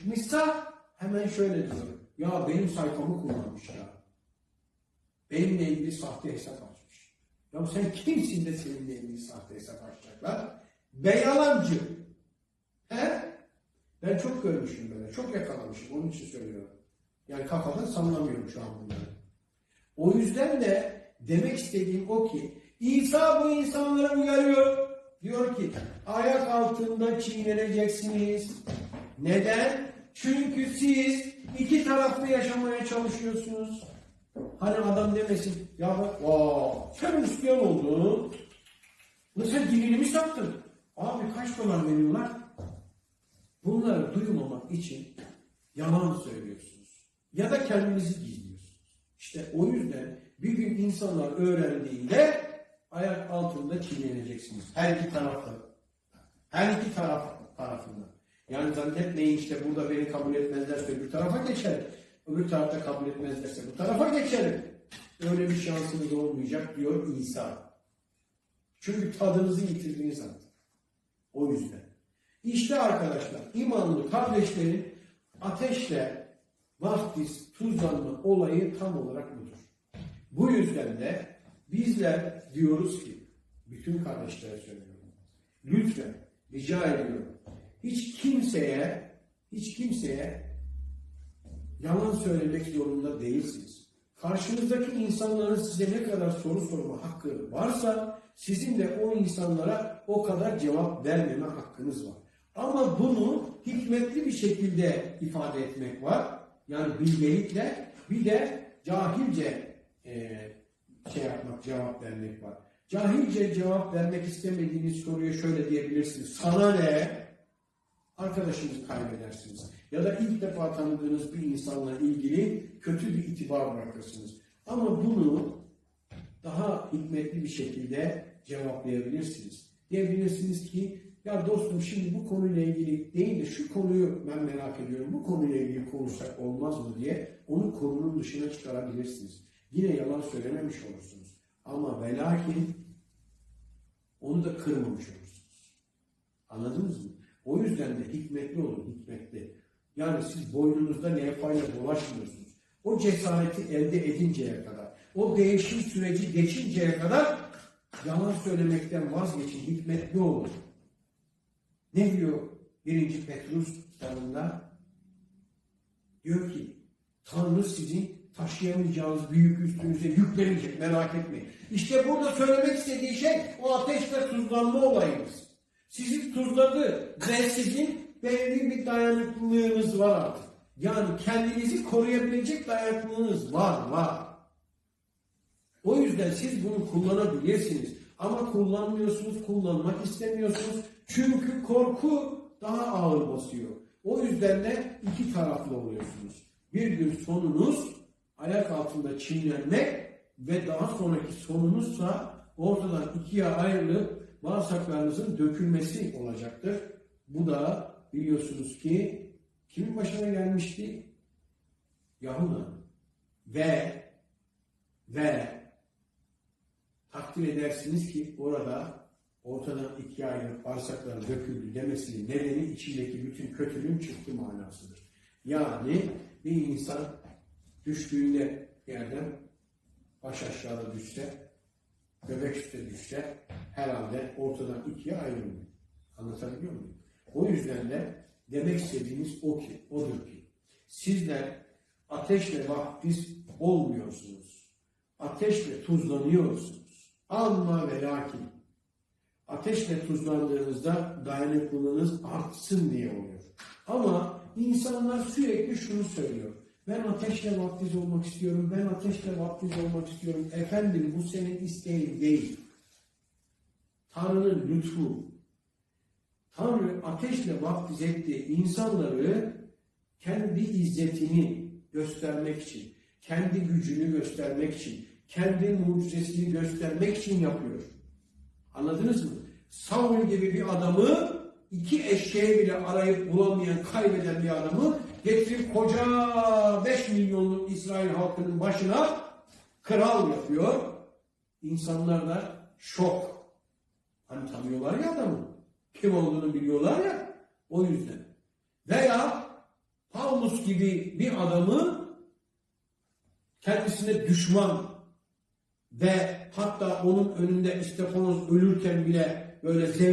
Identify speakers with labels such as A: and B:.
A: çıkmışsa hemen şöyle diyor. Ya benim sayfamı kullanmış ya. Benimle ilgili sahte hesap açmış. Ya sen kimsin de seninle ilgili sahte hesap açacaklar? Be yalancı. He? Ben çok görmüşüm böyle. Çok yakalamışım. Onun için söylüyorum. Yani kafadan sallamıyorum şu an bunları. O yüzden de demek istediğim o ki İsa bu insanlara uyarıyor. Diyor ki ayak altında çiğneneceksiniz. Neden? Çünkü siz iki taraflı yaşamaya çalışıyorsunuz. Hani adam demesin ya bak vaa sen Müslüman oldun. Sen dinini mi sattın? Abi kaç dolar veriyorlar? Bunları duymamak için yalan söylüyorsunuz. Ya da kendinizi gizliyorsunuz. İşte o yüzden bir gün insanlar öğrendiğinde ayak altında çiğneneceksiniz. Her iki tarafta. Her iki taraf tarafında. Yani zannetmeyin işte burada beni kabul etmezlerse öbür tarafa geçerim. Öbür tarafta kabul etmezlerse bu tarafa geçerim. Öyle bir şansınız olmayacak diyor İsa. Çünkü tadınızı yitirdiniz artık. O yüzden. İşte arkadaşlar imanlı kardeşlerin ateşle vaftiz tuzlanma olayı tam olarak budur. Bu yüzden de bizler diyoruz ki bütün kardeşlere söylüyorum. Lütfen rica ediyorum. Hiç kimseye hiç kimseye yalan söylemek zorunda değilsiniz. Karşınızdaki insanların size ne kadar soru sorma hakkı varsa sizin de o insanlara o kadar cevap vermeme hakkınız var. Ama bunu hikmetli bir şekilde ifade etmek var. Yani bilgelikle bir de cahilce e, şey yapmak, cevap vermek var. Cahilce cevap vermek istemediğiniz soruya şöyle diyebilirsiniz. Sana ne? Arkadaşınızı kaybedersiniz. Ya da ilk defa tanıdığınız bir insanla ilgili kötü bir itibar bırakırsınız. Ama bunu daha hikmetli bir şekilde cevaplayabilirsiniz. Diyebilirsiniz ki ya dostum şimdi bu konuyla ilgili değil de şu konuyu ben merak ediyorum. Bu konuyla ilgili konuşsak olmaz mı diye onu konunun dışına çıkarabilirsiniz. Yine yalan söylememiş olursunuz. Ama ve onu da kırmamış olursunuz. Anladınız mı? Yüzden de hikmetli olun, hikmetli. Yani siz boynunuzda levhayla dolaşmıyorsunuz. O cesareti elde edinceye kadar, o değişim süreci geçinceye kadar yalan söylemekten vazgeçin, hikmetli olun. Ne diyor birinci Petrus kitabında? Diyor ki, Tanrı sizin taşıyamayacağınız büyük üstünüze yüklenecek, merak etmeyin. İşte burada söylemek istediği şey o ateşle tuzlanma olayımız. Sizi tuzladı ve sizin belirli bir dayanıklılığınız var artık. Yani kendinizi koruyabilecek dayanıklılığınız var, var. O yüzden siz bunu kullanabilirsiniz. Ama kullanmıyorsunuz, kullanmak istemiyorsunuz. Çünkü korku daha ağır basıyor. O yüzden de iki taraflı oluyorsunuz. Bir gün sonunuz ayak altında çiğnenmek ve daha sonraki sonunuzsa ortadan ikiye ayrılıp bağırsaklarınızın dökülmesi olacaktır. Bu da biliyorsunuz ki kimin başına gelmişti? Yahuda. Ve ve takdir edersiniz ki orada ortadan ikiye ayrılıp bağırsakları döküldü demesinin nedeni içindeki bütün kötülüğün çıktı manasıdır. Yani bir insan düştüğünde yerden baş aşağıda düşse, göbek üstte düşse herhalde ortadan ikiye ayrılıyor. Anlatabiliyor muyum? O yüzden de demek istediğimiz o ki, odur ki sizler ateşle vaftiz olmuyorsunuz. Ateşle tuzlanıyorsunuz. Ama ve lakin ateşle tuzlandığınızda dayanıklılığınız artsın diye oluyor. Ama insanlar sürekli şunu söylüyor. Ben ateşle vaftiz olmak istiyorum, ben ateşle vaftiz olmak istiyorum. Efendim bu senin isteğin değil. Tanrı'nın lütfu. Tanrı ateşle vaftiz etti insanları kendi izzetini göstermek için, kendi gücünü göstermek için, kendi mucizesini göstermek için yapıyor. Anladınız mı? Saul gibi bir adamı iki eşeğe bile arayıp bulamayan, kaybeden bir adamı getirip koca 5 milyonluk İsrail halkının başına kral yapıyor. İnsanlar da şok. Hani tanıyorlar ya adamı. Kim olduğunu biliyorlar ya. O yüzden. Veya Paulus gibi bir adamı kendisine düşman ve hatta onun önünde İstefanos ölürken bile böyle zevk